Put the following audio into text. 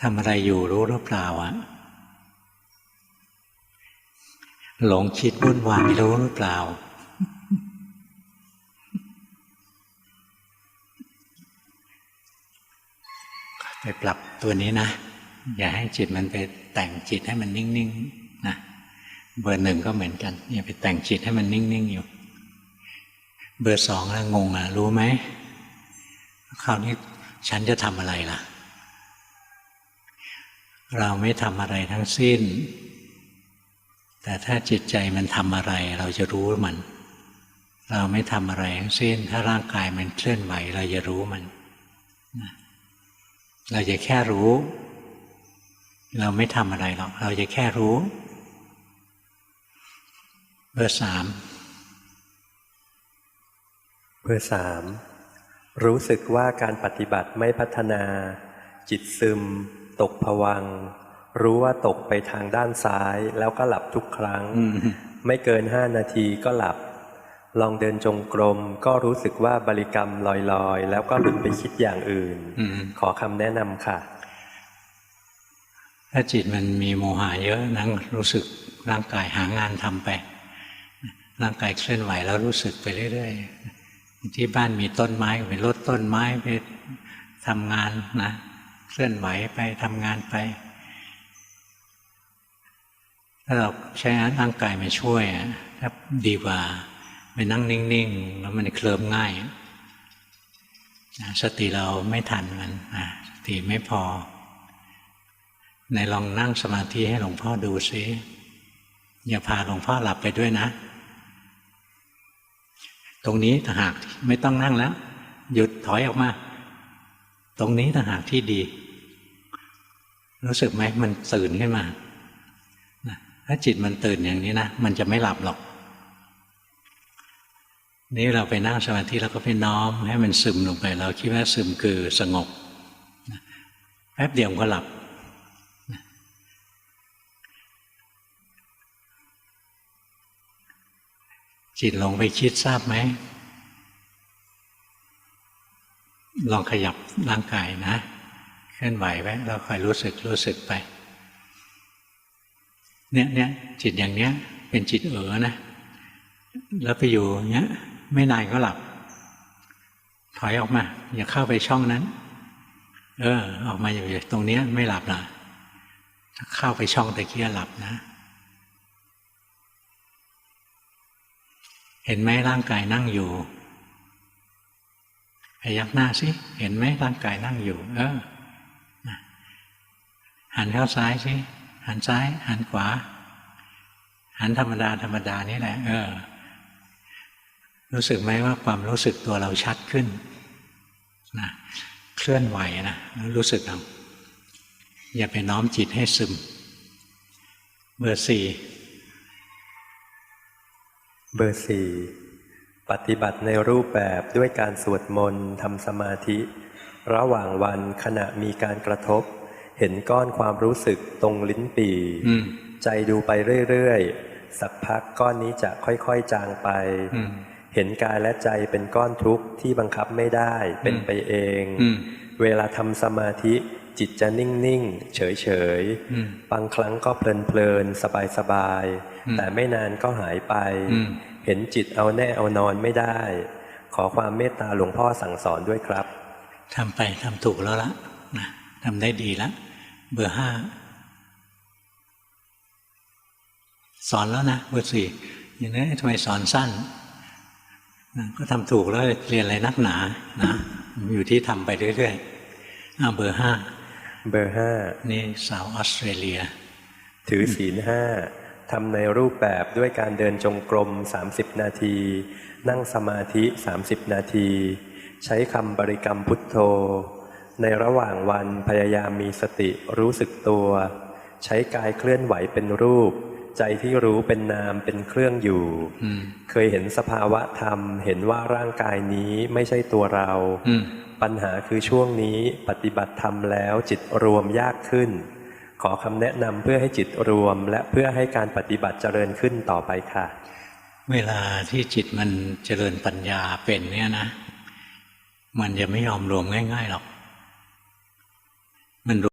ทำอะไรอยู่รู้หรือเปล่าอะหลงคิดวุ่นวายรู้หรือเปล่า ไปปรับตัวนี้นะ อย่าให้จิตมันไปแต่งจิตให้มันนิ่งๆนะเบอร์หนึ่งก็เหมือนกันอย่าไปแต่งจิตให้มันนิ่งๆอยู่ เบอร์สองแล้วงงอะรู้ไหมคราวนี้ฉันจะทำอะไรล่ะ เราไม่ทำอะไรทั้งสิ้น แต่ถ้าจิตใจมันทำอะไร เราจะรู้มัน เราไม่ทำอะไรทั้งสิ้น ถ้าร่างกายมันเคลื่อนไหว เราจะรู้มัน เราจะแค่รู้ เราไม่ทำอะไรหรอกเราจะแค่รู้เบอร์สามเบอร์สามรู้สึกว่าการปฏิบัติไม่พัฒนา จิตซึม ตกผวังค์รู้ว่าตกไปทางด้านซ้ายแล้วก็หลับทุกครั้งอืมไม่เกินห้านาทีก็หลับ ลองเดินจงกรมก็รู้สึกว่าบริกรรมลอยๆ แล้วก็หลุดไปคิดอย่างอื่นอืมขอคำแนะนำค่ะ ถ้าจิตมันมีโมหะเยอะนั่งรู้สึกร่างกายหางานทำไป ร่างกายเคลื่อนไหวแล้วรู้สึกไปเรื่อยๆที่บ้านมีต้นไม้ก็ไปรดต้นไม้ไปทำงานนะ เคลื่อนไหวไปทำงานไป ถ้าเราใช้ร่างกายมาช่วยอะถ้าดีกว่าไปนั่งนิ่งๆ แล้วมันเคลิมง่ายสติเราไม่ทันมันสติไม่พอในลองนั่งสมาธิให้หลวงพ่อดูซิอย่าพาหลวงพ่อหลับไปด้วยนะ ตรงนี้ต่าหากไม่ต้องนั่งแล้ว หยุดถอยออกมา ตรงนี้ต่างหากที่ดี รู้สึกไหมมันตื่นขึ้นมาถ้าจิตมันตื่นอย่างนี้นะมันจะไม่หลับหรอก นี่เราไปนั่งสมาธิแล้วก็ไปน้อม ให้มันซึมลงไป เราคิดว่าซึมคือสงบแป๊บเดียวก็หลับจิตลงไปคิดทราบไหม ลองขยับร่างกายนะ เคลื่อนไหวไว้เราคอยรู้สึกรู้สึกไป เนี่ยเนี่ยจิตอย่างเนี้ย เป็นจิตเอ๋อนะ แล้วไปอยู่อย่างเนี้ย ไม่นานก็หลับ ถอยออกมา อย่าเข้าไปช่องนั้น เออ ออกมาอยู่ตรงเนี้ย ไม่หลับนะถ้าเข้าไปช่องตะเกียหลับนะ เห็นไหมร่างกายนั่งอยู่ พยักหน้าสิ เห็นไหมร่างกายนั่งอยู่ เออหันเข้าซ้ายสิหันซ้าย หันขวา หันธรรมดาธรรมดานี่แหละ เออ รู้สึกไหมว่าความรู้สึกตัวเราชัดขึ้นนะเคลื่อนไหวนะรู้สึกเอาอย่าไปน้อมจิตให้ซึม เบอร์สี่เบอร์สี่ ปฏิบัติในรูปแบบด้วยการสวดมนต์ทำสมาธิ ระหว่างวันขณะมีการกระทบ เห็นก้อนความรู้สึกตรงลิ้นปี่อืมใจดูไปเรื่อยๆ สักพักก้อนนี้จะค่อยๆจางไปอืมเห็นกายและใจเป็นก้อนทุกข์ที่บังคับไม่ได้เป็นไปเองอืมเวลาทำสมาธิจิตจะนิ่งๆ เฉยอืมๆบางครั้งก็เพลินๆ สบายอืมๆแต่ไม่นานก็หายไปอืม เห็นจิตเอาแน่เอานอนไม่ได้ ขอความเมตตาหลวงพ่อสั่งสอนด้วยครับทำไปทำถูกแล้วละนะทำได้ดีแล้วเบอร์ห้าสอนแล้วนะเบอร์สี่อย่างนี้ทำไมสอนสั้นนะก็ทำถูกแล้วเรียนอะไรนักหนานะอยู่ที่ทำไปเรื่อยๆอ้าวเบอร์ห้าเบอร์ห้านี่สาวออสเตรเลีย ถือศีลห้า ทำในรูปแบบด้วยการเดินจงกรม 30 นาที นั่งสมาธิ 30 นาที ใช้คำบริกรรมพุทโธ ในระหว่างวันพยายามมีสติรู้สึกตัว ใช้กายเคลื่อนไหวเป็นรูป ใจที่รู้เป็นนามเป็นเครื่องอยู่อืมเคยเห็นสภาวะธรรม เห็นว่าร่างกายนี้ไม่ใช่ตัวเราอืมปัญหาคือช่วงนี้ปฏิบัติธรรมแล้วจิตรวมยากขึ้น ขอคำแนะนำเพื่อให้จิตรวม และเพื่อให้การปฏิบัติเจริญขึ้นต่อไปค่ะ เวลาที่จิตมันเจริญปัญญาเป็นเนี่ยนะ มันจะไม่ยอมรวมง่าย ๆหรอก มัน